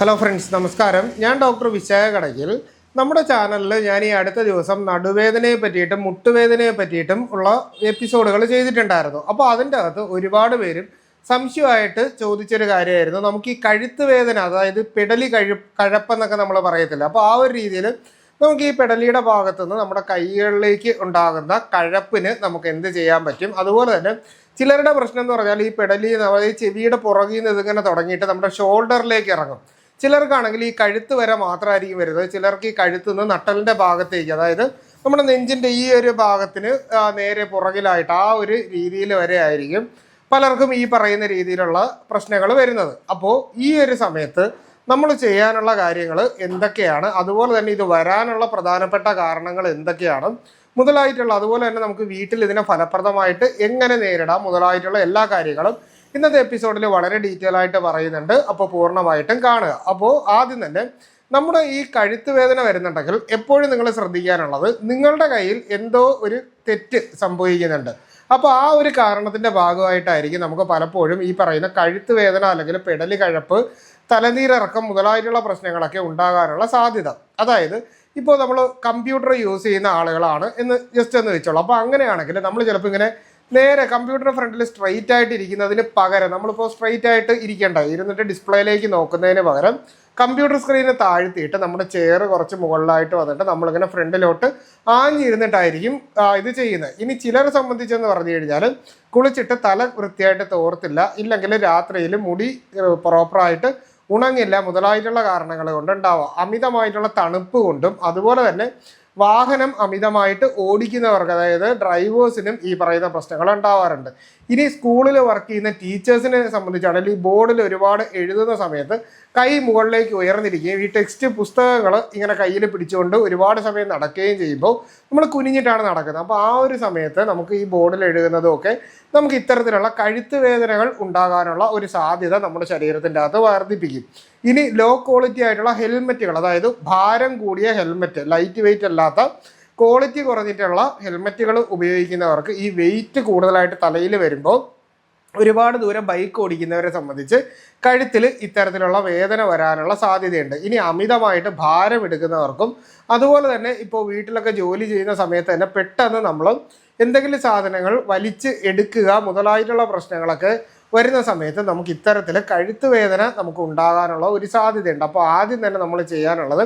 Hello friends നമസ്കാരം. ഞാൻ doctor Vishakha Kadakkal നമ്മുടെ ചാനലിൽ ഞാൻ ഈ അടുത്ത ദിവസം നടുവേദനയെ പറ്റിയിട്ടും മുട്ടുവേദനയെ പറ്റിയിട്ടും ഉള്ള എപ്പിസോഡുകൾ ചെയ്തിട്ടുണ്ടായിരുന്നു. അപ്പോൾ അതിന്റെ അകത്ത് ഒരുപാട് പേരും സംശയമായിട്ട് ചോദിച്ചൊരു കാര്യമായിരുന്നു. നമുക്ക് ഈ കഴുത്ത് വേദന അതായത് പിടലി കഴി കഴപ്പെന്നൊക്കെ നമ്മൾ പറയത്തില്ല? അപ്പോൾ ആ ഒരു രീതിയിൽ നമുക്ക് ഈ പെടലിയുടെ ഭാഗത്തുനിന്ന് നമ്മുടെ കൈകളിലേക്ക് ഉണ്ടാകുന്ന കഴപ്പിന് നമുക്ക് എന്ത് ചെയ്യാൻ പറ്റും? അതുപോലെ തന്നെ ചിലരുടെ പ്രശ്നം എന്ന് പറഞ്ഞാൽ ഈ പെടലി അതായത് ചെവിയുടെ പുറകിൽ നിന്ന് ഇതിങ്ങനെ തുടങ്ങിയിട്ട് നമ്മുടെ ഷോൾഡറിലേക്ക് ഇറങ്ങും. ചിലർക്കാണെങ്കിൽ ഈ കഴുത്ത് വരെ മാത്രമായിരിക്കും വരുന്നത്. ചിലർക്ക് ഈ കഴുത്ത് നിന്ന് നട്ടലിന്റെ ഭാഗത്തേക്ക് അതായത് നമ്മുടെ നെഞ്ചിന്റെ ഈ ഒരു ഭാഗത്തിന് നേരെ പുറകിലായിട്ട് ആ ഒരു രീതിയിൽ വരെ ആയിരിക്കും പലർക്കും ഈ പറയുന്ന രീതിയിലുള്ള പ്രശ്നങ്ങൾ വരുന്നത്. അപ്പോൾ ഈ ഒരു സമയത്ത് നമ്മൾ ചെയ്യാനുള്ള കാര്യങ്ങൾ എന്തൊക്കെയാണ്? അതുപോലെ തന്നെ ഇത് വരാനുള്ള പ്രധാനപ്പെട്ട കാരണങ്ങൾ എന്തൊക്കെയാണ്? മുതലായിട്ടുള്ള അതുപോലെ തന്നെ നമുക്ക് വീട്ടിൽ ഇതിനെ ഫലപ്രദമായിട്ട് എങ്ങനെ നേരിടാം? മുതലായിട്ടുള്ള എല്ലാ കാര്യങ്ങളും ഇന്നത്തെ എപ്പിസോഡിൽ വളരെ ഡീറ്റെയിൽ ആയിട്ട് പറയുന്നുണ്ട്. അപ്പോൾ പൂർണമായിട്ടും കാണുക. അപ്പോൾ ആദ്യം തന്നെ നമ്മുടെ ഈ കഴുത്ത് വേദന വരുന്നുണ്ടെങ്കിൽ എപ്പോഴും നിങ്ങൾ ശ്രദ്ധിക്കാനുള്ളത് നിങ്ങളുടെ കയ്യിൽ എന്തോ ഒരു തെറ്റ് സംഭവിക്കുന്നുണ്ട്. അപ്പോൾ ആ ഒരു കാരണത്തിന്റെ ഭാഗമായിട്ടായിരിക്കും നമുക്ക് പലപ്പോഴും ഈ പറയുന്ന കഴുത്ത് വേദന അല്ലെങ്കിൽ പെടലി കഴപ്പ് തലനീരിറക്കം മുതലായിട്ടുള്ള പ്രശ്നങ്ങളൊക്കെ ഉണ്ടാകാനുള്ള സാധ്യത. അതായത് ഇപ്പോൾ നമ്മൾ കമ്പ്യൂട്ടർ യൂസ് ചെയ്യുന്ന ആളുകളാണ് എന്ന് ജസ്റ്റ് എന്ന് വെച്ചോളൂ. അപ്പോൾ അങ്ങനെയാണെങ്കിൽ നമ്മൾ ചിലപ്പോൾ ഇങ്ങനെ നേരെ കമ്പ്യൂട്ടർ ഫ്രണ്ടിൽ സ്ട്രൈറ്റ് ആയിട്ട് ഇരിക്കുന്നതിന് പകരം നമ്മളിപ്പോൾ സ്ട്രൈറ്റ് ആയിട്ട് ഇരിക്കേണ്ട. ഇരുന്നിട്ട് ഡിസ്പ്ലേയിലേക്ക് നോക്കുന്നതിന് പകരം കമ്പ്യൂട്ടർ സ്ക്രീന് താഴ്ത്തിയിട്ട് നമ്മുടെ ചെയർ കുറച്ച് മുകളിലായിട്ട് വന്നിട്ട് നമ്മളിങ്ങനെ ഫ്രണ്ടിലോട്ട് ആഞ്ഞിരുന്നിട്ടായിരിക്കും ഇത് ചെയ്യുന്നത്. ഇനി ചിലരെ സംബന്ധിച്ചെന്ന് പറഞ്ഞു കഴിഞ്ഞാൽ കുളിച്ചിട്ട് തല വൃത്തിയായിട്ട് തോർത്തില്ല ഇല്ലെങ്കിൽ രാത്രിയിൽ മുടി പ്രോപ്പറായിട്ട് ഉണങ്ങില്ല. മുതലായിട്ടുള്ള കാരണങ്ങൾ കൊണ്ടുണ്ടാവാം. അമിതമായിട്ടുള്ള തണുപ്പ് കൊണ്ടും അതുപോലെ തന്നെ വാഹനം അമിതമായിട്ട് ഓടിക്കുന്നവർക്ക് അതായത് ഡ്രൈവേഴ്സിനും ഈ പറയുന്ന പ്രശ്നങ്ങൾ ഉണ്ടാവാറുണ്ട്. ഇനി സ്കൂളിൽ വർക്ക് ചെയ്യുന്ന ടീച്ചേഴ്സിനെ സംബന്ധിച്ചാണെങ്കിൽ ഈ ബോർഡിൽ ഒരുപാട് എഴുതുന്ന സമയത്ത് കൈ മുകളിലേക്ക് ഉയർന്നിരിക്കുകയും ഈ ടെക്സ്റ്റ് പുസ്തകങ്ങൾ ഇങ്ങനെ കയ്യിൽ പിടിച്ചുകൊണ്ട് ഒരുപാട് സമയം നടക്കുകയും ചെയ്യുമ്പോൾ നമ്മൾ കുനിഞ്ഞിട്ടാണ് നടക്കുന്നത്. അപ്പോൾ ആ ഒരു സമയത്ത് നമുക്ക് ഈ ബോർഡിൽ എഴുതുന്നതും ഒക്കെ നമുക്ക് ഇത്തരത്തിലുള്ള കഴുത്ത് വേദനകൾ ഉണ്ടാകാനുള്ള ഒരു സാധ്യത നമ്മുടെ ശരീരത്തിന്റെ അകത്ത് വർദ്ധിപ്പിക്കും. ഇനി ലോ ക്വാളിറ്റി ആയിട്ടുള്ള ഹെൽമെറ്റുകൾ അതായത് ഭാരം കൂടിയ ഹെൽമെറ്റ് ലൈറ്റ് വെയിറ്റ് അല്ലാത്ത ക്വാളിറ്റി കുറഞ്ഞിട്ടുള്ള ഹെൽമെറ്റുകൾ ഉപയോഗിക്കുന്നവർക്ക് ഈ വെയിറ്റ് കൂടുതലായിട്ട് തലയിൽ വരുമ്പോൾ ഒരുപാട് ദൂരം ബൈക്ക് ഓടിക്കുന്നവരെ സംബന്ധിച്ച് കഴുത്തിൽ ഇത്തരത്തിലുള്ള വേദന വരാനുള്ള സാധ്യതയുണ്ട്. ഇനി അമിതമായിട്ട് ഭാരം എടുക്കുന്നവർക്കും അതുപോലെ തന്നെ ഇപ്പോൾ വീട്ടിലൊക്കെ ജോലി ചെയ്യുന്ന സമയത്ത് തന്നെ പെട്ടെന്ന് നമ്മൾ എന്തെങ്കിലും സാധനങ്ങൾ വലിച്ച് എടുക്കുക മുതലായിട്ടുള്ള പ്രശ്നങ്ങളൊക്കെ വരുന്ന സമയത്ത് നമുക്ക് ഇത്തരത്തിൽ കഴുത്ത് വേദന നമുക്ക് ഉണ്ടാകാനുള്ള ഒരു സാധ്യതയുണ്ട്. അപ്പോൾ ആദ്യം തന്നെ നമ്മൾ ചെയ്യാനുള്ളത്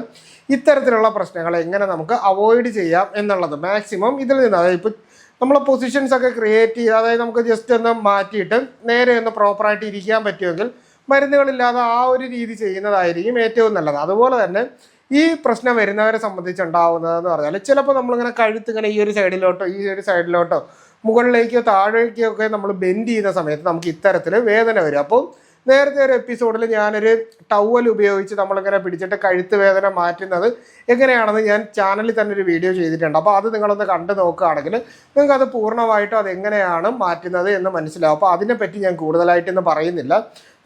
ഇത്തരത്തിലുള്ള പ്രശ്നങ്ങൾ എങ്ങനെ നമുക്ക് അവോയ്ഡ് ചെയ്യാം എന്നുള്ളത്. മാക്സിമം ഇതിൽ നിന്ന് അതായത് ഇപ്പോൾ നമ്മളെ പൊസിഷൻസ് ഒക്കെ ക്രിയേറ്റ് ചെയ്ത് അതായത് നമുക്ക് ജസ്റ്റ് ഒന്ന് മാറ്റിയിട്ട് നേരെ ഒന്ന് പ്രോപ്പറായിട്ട് ഇരിക്കാൻ പറ്റുമെങ്കിൽ മരുന്നുകളില്ലാതെ ആ ഒരു രീതി ചെയ്യുന്നതായിരിക്കും ഏറ്റവും നല്ലത്. അതുപോലെ തന്നെ ഈ പ്രശ്നം വരുന്നവരെ സംബന്ധിച്ചുണ്ടാവുന്നതെന്ന് പറഞ്ഞാൽ ചിലപ്പോൾ നമ്മളിങ്ങനെ കഴുത്ത് ഇങ്ങനെ ഈ ഒരു സൈഡിലോട്ടോ ഈ ഒരു സൈഡിലോട്ടോ മുകളിലേക്കോ താഴേക്കോ ഒക്കെ നമ്മൾ ബെൻഡ് ചെയ്യുന്ന സമയത്ത് നമുക്ക് ഇത്തരത്തിൽ വേദന വരും. അപ്പോൾ നേരത്തെ ഒരു എപ്പിസോഡിൽ ഞാനൊരു ടവൽ ഉപയോഗിച്ച് നമ്മളിങ്ങനെ പിടിച്ചിട്ട് കഴുത്ത് വേദന മാറ്റുന്നത് എങ്ങനെയാണെന്ന് ഞാൻ ചാനലിൽ തന്നെ ഒരു വീഡിയോ ചെയ്തിട്ടുണ്ട്. അപ്പോൾ അത് നിങ്ങളൊന്ന് കണ്ടു നോക്കുകയാണെങ്കിൽ നിങ്ങൾക്ക് അത് പൂർണമായിട്ടും അതെങ്ങനെയാണ് മാറ്റുന്നത് എന്ന് മനസ്സിലാവും. അപ്പോൾ അതിനെപ്പറ്റി ഞാൻ കൂടുതലായിട്ടൊന്നും പറയുന്നില്ല.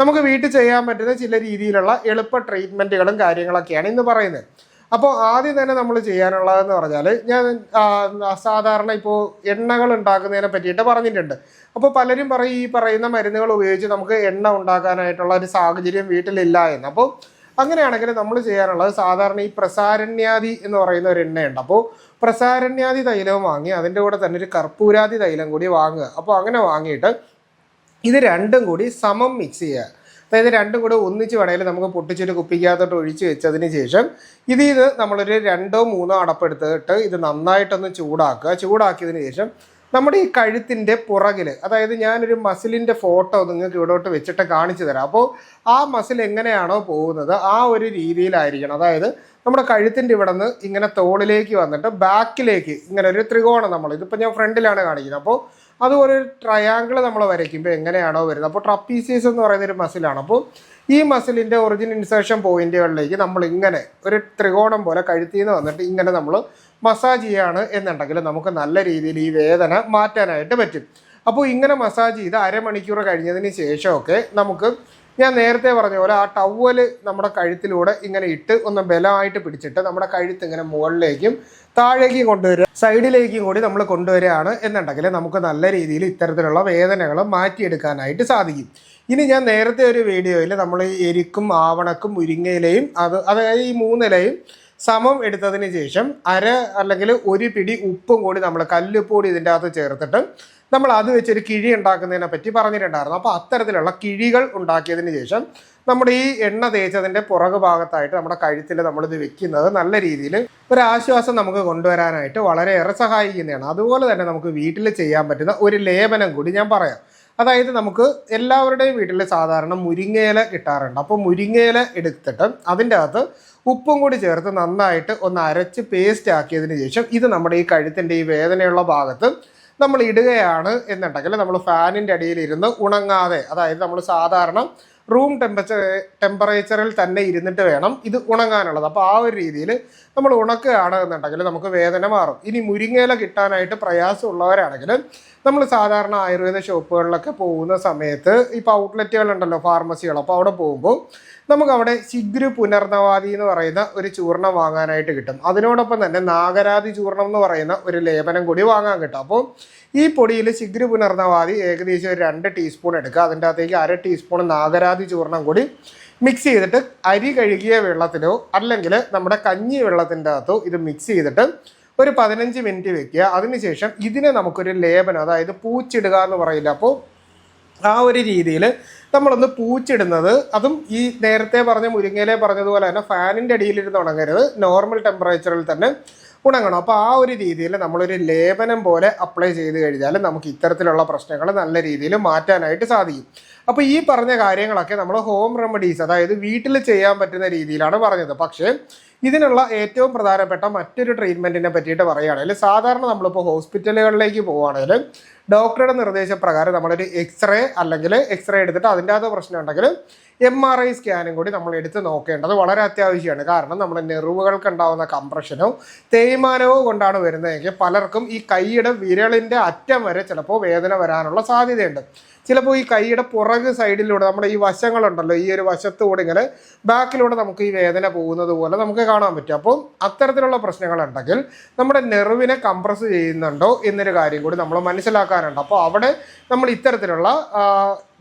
നമുക്ക് വീട്ടിൽ ചെയ്യാൻ പറ്റുന്ന ചില രീതിയിലുള്ള എളുപ്പ ട്രീറ്റ്മെന്റുകളും കാര്യങ്ങളൊക്കെയാണ് ഇന്ന് പറയുന്നത്. അപ്പോൾ ആദ്യം തന്നെ നമ്മൾ ചെയ്യാനുള്ളതെന്ന് പറഞ്ഞാൽ ഞാൻ സാധാരണ ഇപ്പോൾ എണ്ണകൾ ഉണ്ടാക്കുന്നതിനെ പറ്റിയിട്ട് പറഞ്ഞിട്ടുണ്ട്. അപ്പോൾ പലരും പറയും ഈ പറയുന്ന മരുന്നുകൾ ഉപയോഗിച്ച് നമുക്ക് എണ്ണ ഉണ്ടാക്കാനായിട്ടുള്ള ഒരു സാഹചര്യം വീട്ടിലില്ല എന്ന്. അപ്പോൾ അങ്ങനെയാണെങ്കിൽ നമ്മൾ ചെയ്യാനുള്ളത് സാധാരണ ഈ പ്രസാരണ്യാദി എന്ന് പറയുന്ന ഒരു എണ്ണയുണ്ട്. അപ്പോൾ പ്രസാരണ്യാദി തൈലവും വാങ്ങി അതിന്റെ കൂടെ തന്നെ ഒരു കർപ്പൂരാദി തൈലം കൂടി വാങ്ങുക. അപ്പോൾ അങ്ങനെ വാങ്ങിയിട്ട് ഇത് രണ്ടും കൂടി സമം മിക്സ് ചെയ്യുക. അതായത് രണ്ടും കൂടെ ഒന്നിച്ച് വേണമെങ്കിൽ നമുക്ക് പൊട്ടിച്ചൊരു കുപ്പിക്കകത്തോട്ട് ഒഴിച്ച് വെച്ചതിന് ശേഷം ഇത് ഇത് നമ്മളൊരു രണ്ടോ മൂന്നോ അടപ്പെടുത്തിട്ട് ഇത് നന്നായിട്ടൊന്ന് ചൂടാക്കുക. ചൂടാക്കിയതിന് ശേഷം നമ്മുടെ ഈ കഴുത്തിന്റെ പുറകിൽ അതായത് ഞാനൊരു മസിലിന്റെ ഫോട്ടോ നിങ്ങൾക്ക് ഇവിടോട്ട് വെച്ചിട്ട് കാണിച്ചു തരാം. അപ്പോൾ ആ മസിൽ എങ്ങനെയാണോ പോകുന്നത് ആ ഒരു രീതിയിലായിരിക്കണം. അതായത് നമ്മുടെ കഴുത്തിന്റെ ഇവിടെ നിന്ന് ഇങ്ങനെ തോളിലേക്ക് വന്നിട്ട് ബാക്കിലേക്ക് ഇങ്ങനെ ഒരു ത്രികോണം നമ്മൾ ഇതിപ്പോൾ ഞാൻ ഫ്രണ്ടിലാണ് കാണിക്കുന്നത്. അപ്പോൾ അതുപോലെ ഒരു ട്രയാങ്കിൾ നമ്മൾ വരയ്ക്കുമ്പോൾ എങ്ങനെയാണോ വരുന്നത്. അപ്പോൾ ട്രപ്പീസിയസ് എന്ന് പറയുന്ന ഒരു മസിലാണ് അപ്പോൾ ഈ മസിലിന്റെ ഒറിജിൻ ഇൻസേർഷൻ പോയിന്റുകളിലേക്ക് നമ്മൾ ഇങ്ങനെ ഒരു ത്രികോണം പോലെ കഴുത്തിൽ നിന്ന് വന്നിട്ട് ഇങ്ങനെ നമ്മൾ മസാജ് ചെയ്യാണ് എന്നുണ്ടെങ്കിൽ നമുക്ക് നല്ല രീതിയിൽ ഈ വേദന മാറ്റാനായിട്ട് പറ്റും. അപ്പോൾ ഇങ്ങനെ മസാജ് ചെയ്ത് അരമണിക്കൂർ കഴിഞ്ഞതിന് ശേഷമൊക്കെ നമുക്ക് ഞാൻ നേരത്തെ പറഞ്ഞ പോലെ ആ ടവൽ നമ്മുടെ കഴുത്തിലൂടെ ഇങ്ങനെ ഇട്ട് ഒന്ന് ബലമായിട്ട് പിടിച്ചിട്ട് നമ്മുടെ കഴുത്ത് ഇങ്ങനെ മുകളിലേക്കും താഴേക്കും കൊണ്ടുവരിക. സൈഡിലേക്കും കൂടി നമ്മൾ കൊണ്ടുവരികയാണ് എന്നുണ്ടെങ്കിൽ നമുക്ക് നല്ല രീതിയിൽ ഇത്തരത്തിലുള്ള വേദനകൾ മാറ്റിയെടുക്കാനായിട്ട് സാധിക്കും. ഇനി ഞാൻ നേരത്തെ ഒരു വീഡിയോയിൽ നമ്മൾ എരിക്കും ആവണക്കും മുരിങ്ങയിലയും അത് അതായത് ഈ മൂന്നിലയും സമം എടുത്തതിന് ശേഷം അര അല്ലെങ്കിൽ ഒരു പിടി ഉപ്പും കൂടി നമ്മൾ കല്ലുപ്പൊടി ഇതിന്റെ അകത്ത് ചേർത്തിട്ട് നമ്മൾ അത് വെച്ചൊരു കിഴി ഉണ്ടാക്കുന്നതിനെ പറ്റി പറഞ്ഞിട്ടുണ്ടായിരുന്നു. അപ്പോൾ അത്തരത്തിലുള്ള കിഴികൾ ഉണ്ടാക്കിയതിന് ശേഷം നമ്മുടെ ഈ എണ്ണ തേച്ചതിന്റെ പുറകു ഭാഗത്തായിട്ട് നമ്മുടെ കഴുത്തിൽ നമ്മളിത് വെക്കുന്നത് നല്ല രീതിയിൽ ഒരു ആശ്വാസം നമുക്ക് കൊണ്ടുവരാനായിട്ട് വളരെയേറെ സഹായിക്കുന്നതാണ്. അതുപോലെ തന്നെ നമുക്ക് വീട്ടിൽ ചെയ്യാൻ പറ്റുന്ന ഒരു ലേപനം കൂടി ഞാൻ പറയാം. അതായത് നമുക്ക് എല്ലാവരുടെയും വീട്ടിൽ സാധാരണ മുരിങ്ങയില കിട്ടാറുണ്ട്. അപ്പോൾ മുരിങ്ങയില എടുത്തിട്ട് അതിന്റെ അകത്ത് ഉപ്പും കൂടി ചേർത്ത് നന്നായിട്ട് ഒന്ന് അരച്ച് പേസ്റ്റ് ആക്കിയതിന് ശേഷം ഇത് നമ്മുടെ ഈ കഴുത്തിന്റെ ഈ വേദനയുള്ള ഭാഗത്ത് നമ്മൾ ഇടുകയാണ് എന്നുണ്ടെങ്കിൽ നമ്മൾ ഫാനിന്റെ അടിയിൽ ഇരുന്ന് ഉണങ്ങാതെ അതായത് നമ്മൾ സാധാരണ റൂം ടെമ്പറേച്ചർ ടെമ്പറേച്ചറിൽ തന്നെ ഇരുന്നിട്ട് വേണം ഇത് ഉണങ്ങാനുള്ളത്. അപ്പോൾ ആ ഒരു രീതിയിൽ നമ്മൾ ഉണക്കുകയാണ് എന്നുണ്ടെങ്കിൽ നമുക്ക് വേദന മാറും. ഇനി മുരിങ്ങേല കിട്ടാനായിട്ട് പ്രയാസമുള്ളവരാണെങ്കിൽ നമ്മൾ സാധാരണ ആയുർവേദ ഷോപ്പുകളിലൊക്കെ പോകുന്ന സമയത്ത് ഇപ്പോൾ ഔട്ട്ലെറ്റുകളുണ്ടല്ലോ ഫാർമസികൾ അപ്പോൾ അവിടെ പോകുമ്പോൾ നമുക്ക് അവിടെ ശിഗ്രു പുനർനവാദി എന്ന് പറയുന്ന ഒരു ചൂർണം വാങ്ങാനായിട്ട് കിട്ടും. അതിനോടൊപ്പം തന്നെ നാഗരാതി ചൂർണം എന്ന് പറയുന്ന ഒരു ലേപനം കൂടി വാങ്ങാൻ കിട്ടും. അപ്പോൾ ഈ പൊടിയിൽ ശിഗ്രു പുനർനവാദി ഏകദേശം ഒരു രണ്ട് ടീസ്പൂൺ എടുക്കുക. അതിന്റെ അകത്തേക്ക് അര ടീസ്പൂൺ നാഗരാതി ചൂർണം കൂടി മിക്സ് ചെയ്തിട്ട് അരി കഴുകിയ വെള്ളത്തിലോ അല്ലെങ്കിൽ നമ്മുടെ കഞ്ഞി വെള്ളത്തിന്റെ അകത്തോ ഇത് മിക്സ് ചെയ്തിട്ട് ഒരു പതിനഞ്ച് മിനിറ്റ് വെക്കുക. അതിനുശേഷം ഇതിനെ നമുക്കൊരു ലേപനം അതായത് പൂച്ചിടുക എന്ന് പറയില്ല. അപ്പോൾ ആ ഒരു രീതിയിൽ നമ്മളൊന്ന് പൂച്ചിടുന്നത്. അതും ഈ നേരത്തെ പറഞ്ഞ മുരിങ്ങയിലെ പറഞ്ഞതുപോലെ തന്നെ ഫാനിന്റെ അടിയിലിരുന്ന് ഉണങ്ങരുത്. നോർമൽ ടെമ്പറേച്ചറിൽ തന്നെ ഉണങ്ങണം. അപ്പോൾ ആ ഒരു രീതിയിൽ നമ്മളൊരു ലേപനം പോലെ അപ്ലൈ ചെയ്ത് കഴിഞ്ഞാൽ നമുക്ക് ഇത്തരത്തിലുള്ള പ്രശ്നങ്ങൾ നല്ല രീതിയിൽ മാറ്റാനായിട്ട് സാധിക്കും. അപ്പോൾ ഈ പറഞ്ഞ കാര്യങ്ങളൊക്കെ നമ്മൾ ഹോം റെമഡീസ് അതായത് വീട്ടിൽ ചെയ്യാൻ പറ്റുന്ന രീതിയിലാണ് പറഞ്ഞത്. പക്ഷേ ഇതിനുള്ള ഏറ്റവും പ്രധാനപ്പെട്ട മറ്റൊരു ട്രീറ്റ്മെന്റിനെ പറ്റിയിട്ട് പറയുകയാണെങ്കിൽ സാധാരണ നമ്മളിപ്പോൾ ഹോസ്പിറ്റലുകളിലേക്ക് പോവുകയാണെങ്കിൽ ഡോക്ടറുടെ നിർദ്ദേശപ്രകാരം നമ്മളൊരു എക്സ്റേ അല്ലെങ്കിൽ എക്സ്റേ എടുത്തിട്ട് അതിന്റെ അകത്ത് പ്രശ്നം ഉണ്ടെങ്കിൽ എം ആർ ഐ സ്കാനും കൂടി നമ്മൾ എടുത്ത് നോക്കേണ്ടത് വളരെ അത്യാവശ്യമാണ്. കാരണം നമ്മുടെ നെറിവുകൾക്ക് ഉണ്ടാകുന്ന കംപ്രഷനോ തേയ്മാനമോ കൊണ്ടാണ് വരുന്നതെങ്കിൽ പലർക്കും ഈ കൈയുടെ വിരളിന്റെ അറ്റം വരെ ചിലപ്പോൾ വേദന വരാനുള്ള സാധ്യതയുണ്ട്. ചിലപ്പോൾ ഈ കൈയുടെ പുറക് സൈഡിലൂടെ നമ്മുടെ ഈ വശങ്ങളുണ്ടല്ലോ ഈ ഒരു വശത്തുകൂടെ ഇങ്ങനെ ബാക്കിലൂടെ നമുക്ക് ഈ വേദന പോകുന്നത് പോലെ നമുക്ക് കാണാൻ പറ്റും. അപ്പം അത്തരത്തിലുള്ള പ്രശ്നങ്ങളുണ്ടെങ്കിൽ നമ്മുടെ നെറിവിനെ കംപ്രസ് ചെയ്യുന്നുണ്ടോ എന്നൊരു കാര്യം കൂടി നമ്മൾ മനസ്സിലാക്കാനുണ്ട്. അപ്പോൾ അവിടെ നമ്മൾ ഇത്തരത്തിലുള്ള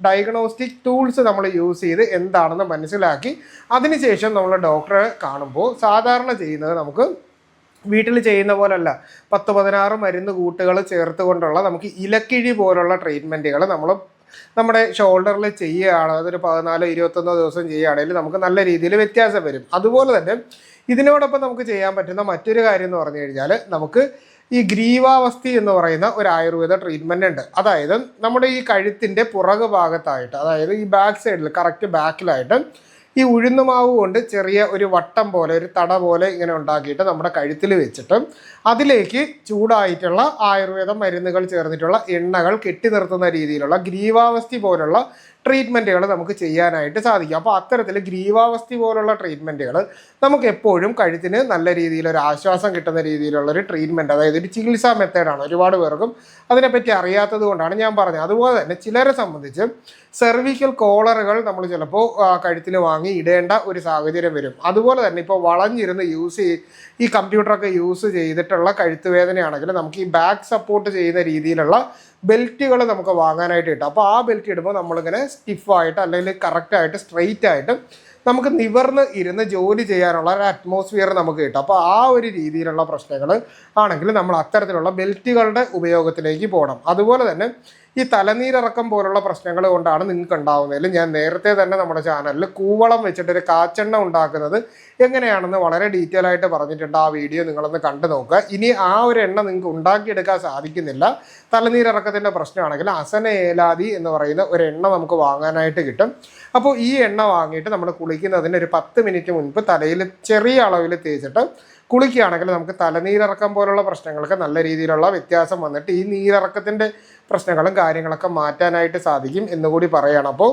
ഡയഗ്നോസ്റ്റിക് ടൂൾസ് നമ്മൾ യൂസ് ചെയ്ത് എന്താണെന്ന് മനസ്സിലാക്കി അതിനുശേഷം നമ്മൾ ഡോക്ടറെ കാണുമ്പോൾ സാധാരണ ചെയ്യുന്നത് നമുക്ക് വീട്ടിൽ ചെയ്യുന്ന പോലല്ല. പത്ത് പതിനാറ് മരുന്ന് കൂട്ടുകൾ ചേർത്ത് കൊണ്ടുള്ള നമുക്ക് ഇലക്കിഴി പോലുള്ള ട്രീറ്റ്മെന്റുകൾ നമ്മൾ നമ്മുടെ ഷോൾഡറിൽ ചെയ്യുകയാണ്. അതൊരു പതിനാലോ ഇരുപത്തൊന്നോ ദിവസം ചെയ്യുകയാണെങ്കിൽ നമുക്ക് നല്ല രീതിയിൽ വ്യത്യാസം വരും. അതുപോലെ തന്നെ ഇതിനോടൊപ്പം നമുക്ക് ചെയ്യാൻ പറ്റുന്ന മറ്റൊരു കാര്യം എന്ന് പറഞ്ഞു കഴിഞ്ഞാൽ നമുക്ക് ഈ ഗ്രീവാവസ്ഥി എന്ന് പറയുന്ന ഒരു ആയുർവേദ ട്രീറ്റ്മെന്റ് ഉണ്ട്. അതായത് നമ്മുടെ ഈ കഴുത്തിന്റെ പുറകു ഭാഗത്തായിട്ട് അതായത് ഈ ബാക്ക് സൈഡിൽ കറക്റ്റ് ബാക്കിലായിട്ട് ഈ ഉഴുന്നുമാവ് കൊണ്ട് ചെറിയ ഒരു വട്ടം പോലെ ഒരു തട പോലെ ഇങ്ങനെ ഉണ്ടാക്കിയിട്ട് നമ്മുടെ കഴുത്തിൽ വെച്ചിട്ട് അതിലേക്ക് ചൂടായിട്ടുള്ള ആയുർവേദ മരുന്നുകൾ ചേർന്നിട്ടുള്ള എണ്ണകൾ കെട്ടി നിർത്തുന്ന രീതിയിലുള്ള ഗ്രീവാവസ്ഥി പോലുള്ള ട്രീറ്റ്മെന്റുകൾ നമുക്ക് ചെയ്യാനായിട്ട് സാധിക്കും. അപ്പോൾ അത്തരത്തിൽ ഗ്രീവാവസ്ഥി പോലുള്ള ട്രീറ്റ്മെന്റുകൾ നമുക്ക് എപ്പോഴും കഴുത്തിന് നല്ല രീതിയിൽ ഒരു ആശ്വാസം കിട്ടുന്ന രീതിയിലുള്ള ഒരു ട്രീറ്റ്മെന്റ് അതായത് ഒരു ചികിത്സാ മെത്തേഡാണ് ഒരുപാട് പേർക്കും അതിനെപ്പറ്റി അറിയാത്തത് കൊണ്ടാണ് ഞാൻ പറഞ്ഞത്. അതുപോലെ തന്നെ ചിലരെ സംബന്ധിച്ച് സെർവിക്കൽ കോളറുകൾ നമ്മൾ ചിലപ്പോൾ കഴുത്തിൽ വാങ്ങി ഇടേണ്ട ഒരു സാഹചര്യം വരും. അതുപോലെ തന്നെ ഇപ്പോൾ വളഞ്ഞിരുന്ന് യൂസ് ചെയ് ഈ കമ്പ്യൂട്ടറൊക്കെ യൂസ് ചെയ്തിട്ടുള്ള കഴുത്ത് വേദനയാണെങ്കിൽ നമുക്ക് ഈ ബാക്ക് സപ്പോർട്ട് ചെയ്യുന്ന രീതിയിലുള്ള ബെൽറ്റുകൾ നമുക്ക് വാങ്ങാനായിട്ട് കിട്ടും. അപ്പോൾ ആ ബെൽറ്റ് ഇടുമ്പോൾ നമ്മളിങ്ങനെ സ്റ്റിഫായിട്ട് അല്ലെങ്കിൽ കറക്റ്റായിട്ട് സ്ട്രെയിറ്റ് ആയിട്ട് നമുക്ക് നിവർന്ന് ഇരുന്ന് ജോലി ചെയ്യാനുള്ള ഒരു അറ്റ്മോസ്ഫിയർ നമുക്ക് കിട്ടും. അപ്പോൾ ആ ഒരു രീതിയിലുള്ള പ്രശ്നങ്ങൾ ആണെങ്കിൽ നമ്മൾ അത്തരത്തിലുള്ള ബെൽറ്റുകളുടെ ഉപയോഗത്തിലേക്ക് പോകണം. അതുപോലെ തന്നെ ഈ തലനീരിറക്കം പോലുള്ള പ്രശ്നങ്ങൾ കൊണ്ടാണ് നിങ്ങൾക്ക് ഉണ്ടാവുന്നതിൽ ഞാൻ നേരത്തെ തന്നെ നമ്മുടെ ചാനലിൽ കൂവളം വെച്ചിട്ട് ഒരു കാച്ചെണ്ണ ഉണ്ടാക്കുന്നത് എങ്ങനെയാണെന്ന് വളരെ ഡീറ്റെയിൽ ആയിട്ട് പറഞ്ഞിട്ടുണ്ട്. ആ വീഡിയോ നിങ്ങളൊന്ന് കണ്ടു നോക്കുക. ഇനി ആ ഒരു എണ്ണ നിങ്ങൾക്ക് ഉണ്ടാക്കിയെടുക്കാൻ സാധിക്കുന്നില്ല. തലനീരിറക്കത്തിന്റെ പ്രശ്നമാണെങ്കിൽ അസന ഏലാതി എന്ന് പറയുന്ന ഒരു എണ്ണ നമുക്ക് വാങ്ങാനായിട്ട് കിട്ടും. അപ്പോൾ ഈ എണ്ണ വാങ്ങിയിട്ട് നമ്മൾ കുളിക്കുന്നതിന് ഒരു പത്ത് മിനിറ്റ് മുൻപ് തലയിൽ ചെറിയ അളവിൽ തേച്ചിട്ട് കുളിക്കുകയാണെങ്കിൽ നമുക്ക് തലനീരിറക്കം പോലുള്ള പ്രശ്നങ്ങൾക്ക് നല്ല രീതിയിലുള്ള വ്യത്യാസം വന്നിട്ട് ഈ നീരിറക്കത്തിന്റെ പ്രശ്നങ്ങളും കാര്യങ്ങളൊക്കെ മാറ്റാനായിട്ട് സാധിക്കും എന്നുകൂടി പറയണം. അപ്പോൾ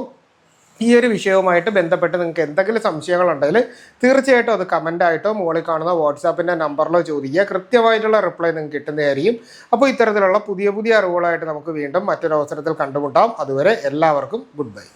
ഈ ഒരു വിഷയവുമായിട്ട് ബന്ധപ്പെട്ട് നിങ്ങൾക്ക് എന്തെങ്കിലും സംശയങ്ങളുണ്ടെങ്കിൽ തീർച്ചയായിട്ടും അത് കമന്റായിട്ടോ മുകളിൽ കാണുന്ന വാട്സാപ്പിന്റെ നമ്പറിലോ ചോദിക്കുക. കൃത്യമായിട്ടുള്ള റിപ്ലൈ നിങ്ങൾക്ക് കിട്ടുന്നതായിരിക്കും. അപ്പോൾ ഇത്തരത്തിലുള്ള പുതിയ പുതിയ അറിവുകളായിട്ട് നമുക്ക് വീണ്ടും മറ്റൊരു അവസരത്തിൽ കണ്ടുമുട്ടാം. അതുവരെ എല്ലാവർക്കും ഗുഡ് ബൈ